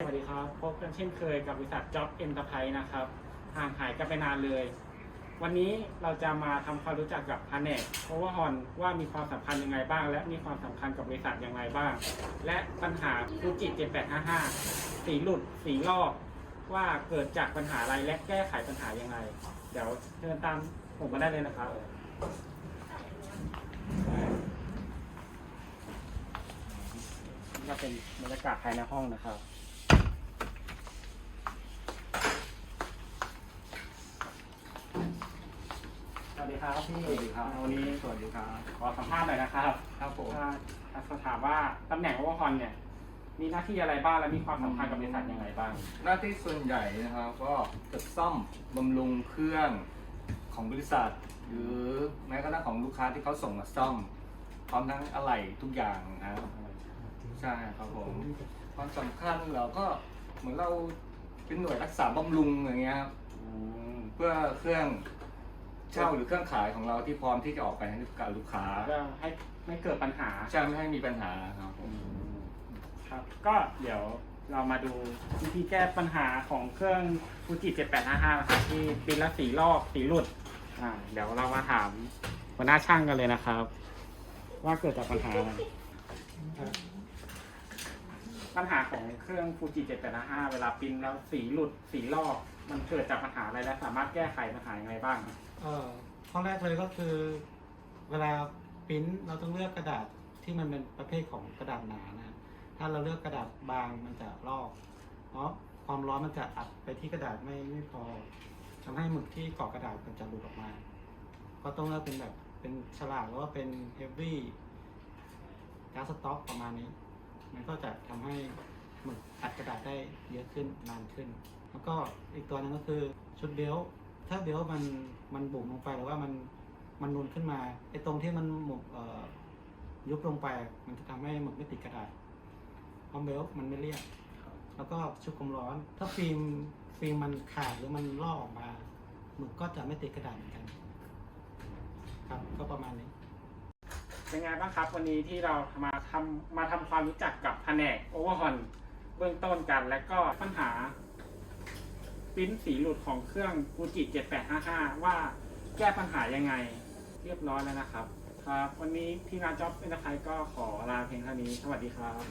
สวัสดีครับพบกันเช่นเคยกับบริษัท Job Enterprise นะครับห่างหายกันไปนานเลย วันนี้เราจะมาทำความรู้จักกับแผนก Overhaul ว่ามีความสำคัญยังไงบ้าง และมีความสำคัญกับบริษัทอย่างไรบ้าง และปัญหาฟูจิ7855 สีหลุดสีลอก ว่าเกิดจากปัญหาอะไรและแก้ไขปัญหายังไงเดี๋ยวเชิญตามผมมาได้เลยนะครับนี่ก็เป็นบรรยากาศภายในห้องนะครับ สวัส ดีครับพี่สวัสดีครับวันนี้สวัสดีครับขอสัมภาษณ์หน่อยนะครับครับผมว่าจะถามว่าตำแหน่งโอเวอร์ฮอนเนี่ย มีหน้าที่อะไรบ้างและมีความสำคัญกับบริษัทยังไงบ้าง หน้าที่ส่วนใหญ่นะครับก็จะซ่อมบำรุงเครื่องของบริษัท หรือแม้กระทั่งของลูกค้าที่เขาส่งมาซ่อม พร้อมทั้งอะไหล่ทุกอย่างนะครับใช่ครับผมความสำคัญเราก็เหมือนเราเป็นหน่วยรักษาบำรุงอย่างเงี้ยครับอืมเพื่อเครื่อง เช่าหรือเครื่องขายของเราที่พร้อมที่จะออกไปให้กับลูกค้าเพื่อให้ไม่เกิดปัญหาใช่ไม่ให้มีปัญหาครับผมครับ ก็เดี๋ยวเรามาดูวิธีแก้ปัญหาของเครื่องฟูจิ7855นะครับที่ปินและสีลอกสีหลุดอ่าเดี๋ยวเรามาถามหัวหน้าช่างกันเลยนะครับ ว่าเกิดจากปัญหาอะไร ปัญหาของเครื่องฟูจิ7855เวลาปริ้นแล้วสีหลุดสีลอกมันเกิดจากปัญหาอะไรและสามารถแก้ไขปัญหาอย่างไรบ้างครับเอ่อข้อแรกเลยก็คือ เวลาปริ้นเราต้องเลือกกระดาษที่มันเป็นประเภทของกระดาษหนานะ ถ้าเราเลือกกระดาษบางมันจะลอกเพราะความร้อนมันจะอัดไปที่กระดาษไม่ไม่พอทำให้หมึกที่เกาะกระดาษมันจะหลุดออกมา ก็ต้องเลือกเป็นแบบเป็นฉลากหรือว่าเป็นเฮฟวี่ก๊าซสต็อกประมาณนี้ มันก็จะทำให้หมึกอัดกระดาษได้เยอะขึ้นนานขึ้น แล้วก็อีกตัวหนึงก็คือชุดเบลต์ถ้าเบลต์มันมันบุ๋มลงไปหรือว่ามันมันนูนขึ้นมาไอ้ตรงที่มันหมุกเอ่อยุบลงไป มันจะทำให้หมึกไม่ติดกระดาษเพราะเบลต์มันไม่เรียบแล้วก็ชุดความร้อน ถ้าฟิล์มฟิล์มมันขาดหรือมันลอกออกมาหมึกก็จะไม่ติดกระดาษเหมือนกัน ครับก็ประมาณนี้ เป็นไงบ้างครับ วันนี้ที่เรามาทำมาทำความรู้จักกับแผนกโอเวอร์ฮอนเบื้องต้นกัน และก็ปัญหาปิ้นสีหลุดของเครื่องกูจิ7855 ว่าแก้ปัญหายังไงเรียบร้อยแล้วนะครับ ครับ วันนี้ทีมงานจ็อบเอ็นเตอรก็ขอลาเพียงเท่านี้ สวัสดีครับ